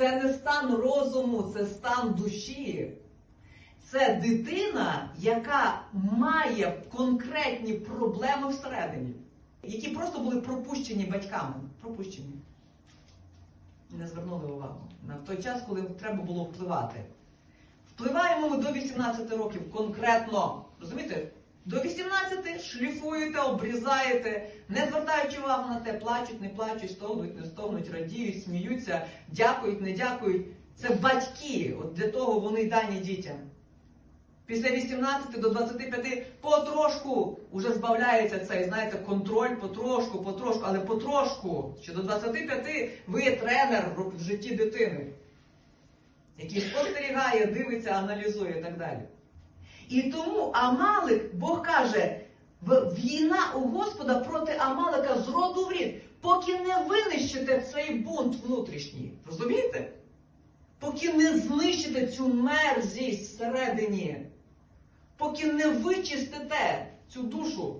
Це не стан розуму, це стан душі. Це дитина, яка має конкретні проблеми всередині, які просто були пропущені батьками. Пропущені. Не звернули увагу на той час, коли треба було впливати. Впливаємо ми до 18 років конкретно. Розумієте? До 18 шліфуєте, обрізаєте, не звертаючи увагу на те, плачуть, не плачуть, стогнуть, не стогнуть, радіють, сміються, дякують, не дякують. Це батьки. От для того вони дані дітям. Після 18 до 25 потрошку вже збавляється цей, знаєте, контроль потрошку, потрошку, але потрошку. Що до 25 ви є тренер в житті дитини, який спостерігає, дивиться, аналізує і так далі. І тому Амалик, Бог каже, війна у Господа проти Амалика з роду в рід, поки не винищите цей бунт внутрішній. Розумієте? Поки не знищите цю мерзість всередині, поки не вичистите цю душу.